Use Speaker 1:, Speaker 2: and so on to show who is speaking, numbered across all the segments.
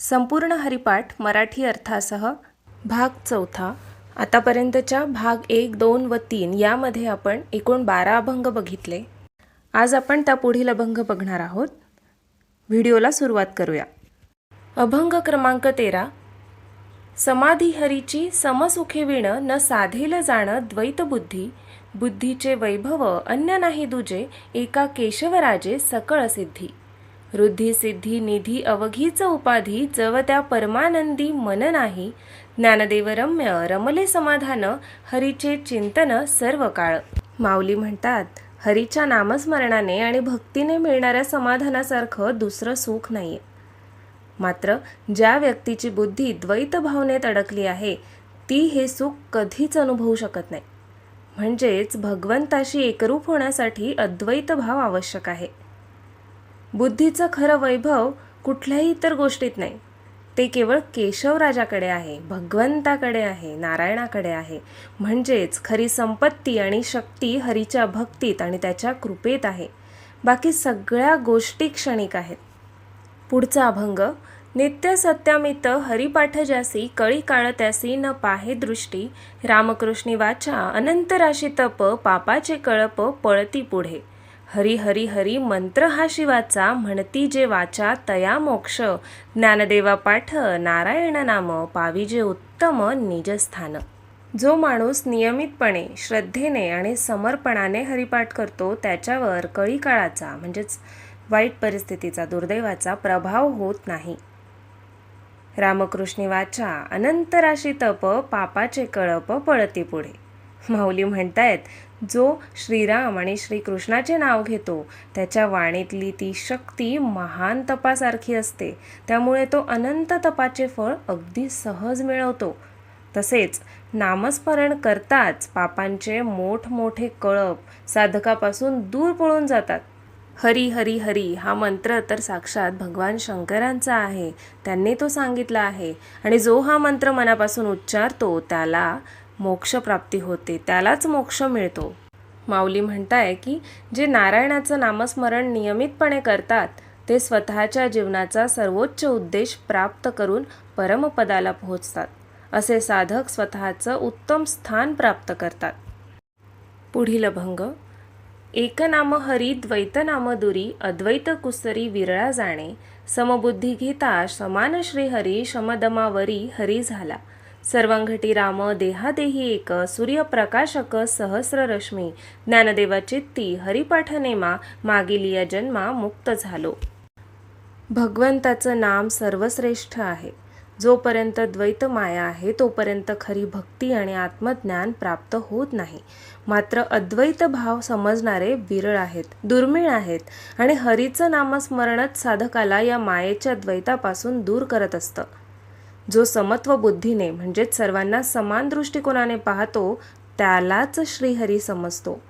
Speaker 1: संपूर्ण हरिपाठ मराठी अर्थासह भाग चौथा. आतापर्यंतच्या भाग एक दोन व तीन यामध्ये आपण एकूण बारा अभंग बघितले. आज आपण त्या पुढील अभंग बघणार आहोत. व्हिडिओला सुरुवात करूया. अभंग क्रमांक तेरा. समाधी हरीची समसुखे विण न साधेल जाणं द्वैत बुद्धी. बुद्धीचे वैभव अन्य नाही दुजे एका केशवराजे सकळ सिद्धी. सिद्धी निधी अवघीच उपाधी जव त्या परमानंदी मन नाही. ज्ञानदेव रम्य रमले समाधान हरीचे चिंतन सर्व काळ. माऊली म्हणतात हरीच्या नामस्मरणाने आणि भक्तीने मिळणाऱ्या समाधानासारखं दुसरं सुख नाही मात्र ज्या व्यक्तीची बुद्धी द्वैत भावनेत अडकली आहे ती हे सुख कधीच अनुभवू शकत नाही. म्हणजेच भगवंताशी एकरूप होण्यासाठी अद्वैत भाव आवश्यक आहे. बुद्धीचं खरं वैभव कुठल्याही इतर गोष्टीत नाही. ते केवळ केशवराजाकडे आहे भगवंताकडे आहे नारायणाकडे आहे. म्हणजेच खरी संपत्ती आणि शक्ती हरीच्या भक्तीत आणि त्याच्या कृपेत आहे. बाकी सगळ्या गोष्टी क्षणिक आहेत. पुढचा अभंग नित्य सत्यामित हरिपाठ ज्यासी कळी काळ त्यासी न पाहे दृष्टी रामकृष्णी वाचा अनंतराशी तप पापाचे कळप पळती पुढे. हरी हरी हरी मंत्र हा शिवाचा म्हणती जे वाचा तया मोक्ष. ज्ञानदेवा पाठ नारायण नाम पाविजे उत्तम निजस्थान. जो माणूस नियमितपणे श्रद्धेने आणि समर्पणाने हरिपाठ करतो त्याच्यावर कळी काळाचा म्हणजेच वाईट परिस्थितीचा दुर्दैवाचा प्रभाव होत नाही. रामकृष्णी वाचा अनंत राशी तप पापाचे कळप पळती पुढे. माऊली म्हणतायत जो श्रीराम आणि श्रीकृष्णाचे नाव घेतो त्याच्या वाणीतली ती शक्ती महान तपासारखी असते. त्यामुळे तो अनंत तपाचे फळ अगदी सहज मिळवतो. तसेच नामस्मरण करताच पापांचे मोठमोठे कळप साधकापासून दूर पळून जातात. हरी हरी हरी हा मंत्र तर साक्षात भगवान शंकरांचा आहे. त्यांनी तो सांगितला आहे. आणि जो हा मंत्र मनापासून उच्चारतो त्याला मोक्षप्राप्ती होते त्यालाच मोक्ष मिळतो. माऊली म्हणताय की जे नारायणाचं नामस्मरण नियमितपणे करतात ते स्वतःच्या जीवनाचा सर्वोच्च उद्देश प्राप्त करून परमपदाला पोहोचतात. असे साधक स्वतःचं उत्तम स्थान प्राप्त करतात. पुढील अभंग एकनाम हरी द्वैतनाम दुरी अद्वैत कुसरी विरळा जाणे समबुद्धी घेता समान श्रीहरी शमदमावरी हरी झाला सर्वंघटी राम देहादेही एक सूर्यप्रकाशक सहस्र रश्मी ज्ञानदेवा हरिपाठनेमा मागील या जन्मा मुक्त झालो. भगवंताचं नाम सर्वश्रेष्ठ आहे. जोपर्यंत द्वैत माया आहे तोपर्यंत खरी भक्ती आणि आत्मज्ञान प्राप्त होत नाही. मात्र अद्वैत भाव समजणारे विरळ आहेत दुर्मिळ आहेत आणि हरीचं नामस्मरणच साधकाला या मायेच्या द्वैतापासून दूर करत असतं. जो समत्व बुद्धीने म्हणजेच सर्वांना समान दृष्टिकोनाने पाहतो त्यालाच श्रीहरी समजतो.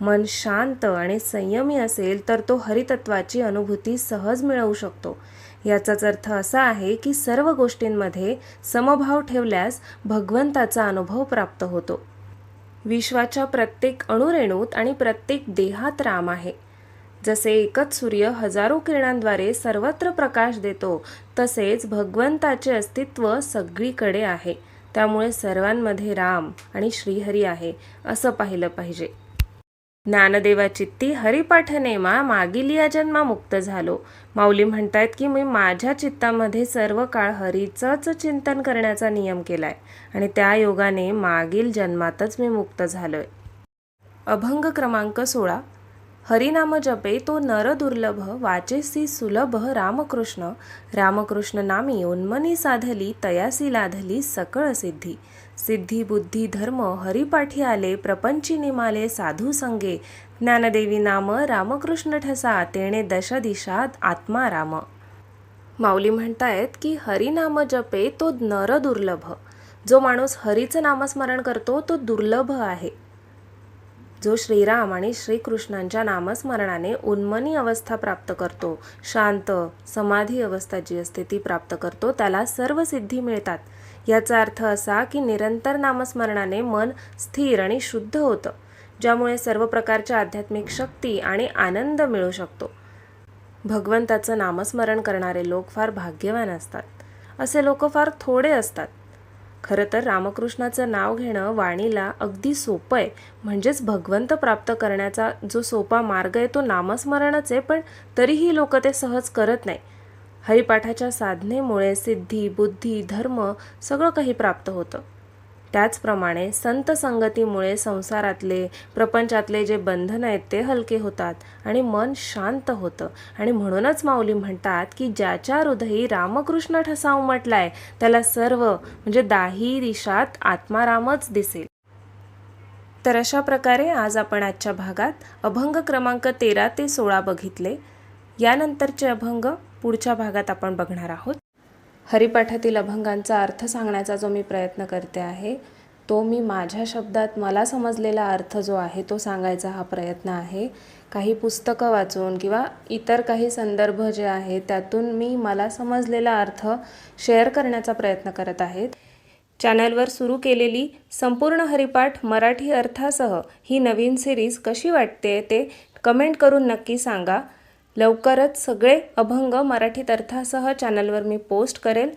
Speaker 1: मन शांत आणि संयमी असेल तर तो हरितत्वाची अनुभूती सहज मिळवू शकतो. याचाच अर्थ असा आहे की सर्व गोष्टींमध्ये समभाव ठेवल्यास भगवंताचा अनुभव प्राप्त होतो. विश्वाच्या प्रत्येक अणुरेणूत आणि प्रत्येक देहात राम आहे. जसे एकच सूर्य हजारो किरणांद्वारे सर्वत्र प्रकाश देतो तसेच भगवंताचे अस्तित्व सगळीकडे आहे. त्यामुळे सर्वांमध्ये राम आणि श्रीहरी आहे असं पाहिलं पाहिजे. ज्ञानदेवा चित्ती हरिपाठ मागील या जन्मा मुक्त झालो. माऊली म्हणतायत की मी माझ्या चित्तामध्ये सर्व काळ हरीचंच चिंतन करण्याचा नियम केलाय आणि त्या योगाने मागील जन्मातच मी मुक्त झालोय. अभंग क्रमांक सोळा. हरिनाम जपे तो नर दुर्लभ वाचेसी सुलभ रामकृष्ण. रामकृष्ण नामी उन्मनी साधली तयासी लाधली सकळ सिद्धी. सिद्धी बुद्धी धर्म हरिपाठी आले प्रपंची निमाले साधू संगे. ज्ञानदेवी नाम रामकृष्ण ठसा तेणे दश दिशा आत्मा राम. माऊली म्हणतायत की हरिनाम जपे तो नर दुर्लभ जो माणूस हरीचं नामस्मरण करतो तो दुर्लभ आहे. जो श्रीराम आणि श्रीकृष्णांच्या नामस्मरणाने उन्मनी अवस्था प्राप्त करतो शांत समाधी अवस्था जी असते ती प्राप्त करतो त्याला सर्व सिद्धी मिळतात. याचा अर्थ असा की निरंतर नामस्मरणाने मन स्थिर आणि शुद्ध होतं ज्यामुळे सर्व प्रकारच्या आध्यात्मिक शक्ती आणि आनंद मिळू शकतो. भगवंताचं नामस्मरण करणारे लोक फार भाग्यवान असतात. असे लोक फार थोडे असतात. खरं तर रामकृष्णाचं नाव घेणं वाणीला अगदी सोपं आहे म्हणजेच भगवंत प्राप्त करण्याचा जो सोपा मार्ग आहे तो नामस्मरणच आहे पण तरीही लोक ते सहज करत नाही. हरिपाठाच्या साधनेमुळे सिद्धी बुद्धी धर्म सगळं काही प्राप्त होतं. त्याचप्रमाणे संत संगतीमुळे संसारातले प्रपंचातले जे बंधन आहेत ते हलके होतात आणि मन शांत होतं. आणि म्हणूनच माऊली म्हणतात की ज्याच्या हृदयी रामकृष्ण ठसा उमटलाय त्याला सर्व म्हणजे दाही दिशात आत्मारामच दिसेल. तर अशा प्रकारे आज आपण आजच्या भागात अभंग क्रमांक तेरा ते सोळा बघितले. यानंतरचे अभंग पुढच्या भागात आपण बघणार आहोत. हरिपाठातील अभंगांचा अर्थ सांगण्याचा जो मी प्रयत्न करते आहे तो मी माझ्या शब्दात मला समजलेला अर्थ जो आहे तो सांगायचा हा प्रयत्न आहे. काही पुस्तकं वाचून किंवा इतर काही संदर्भ जे आहेत त्यातून मी मला समजलेला अर्थ शेअर करण्याचा प्रयत्न करत आहेत चॅनलवर सुरू केलेली संपूर्ण हरिपाठ मराठी अर्थासह ही नवीन सिरीज कशी वाटते ते कमेंट करून नक्की सांगा. लवकरच सगळे अभंग मराठीत अर्थासह चॅनलवर मी पोस्ट करेल.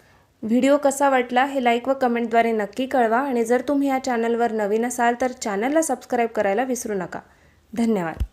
Speaker 1: व्हिडिओ कसा वाटला हे लाईक व कमेंटद्वारे नक्की कळवा आणि जर तुम्ही या चॅनलवर नवीन असाल तर चॅनलला सबस्क्राईब करायला विसरू नका. धन्यवाद.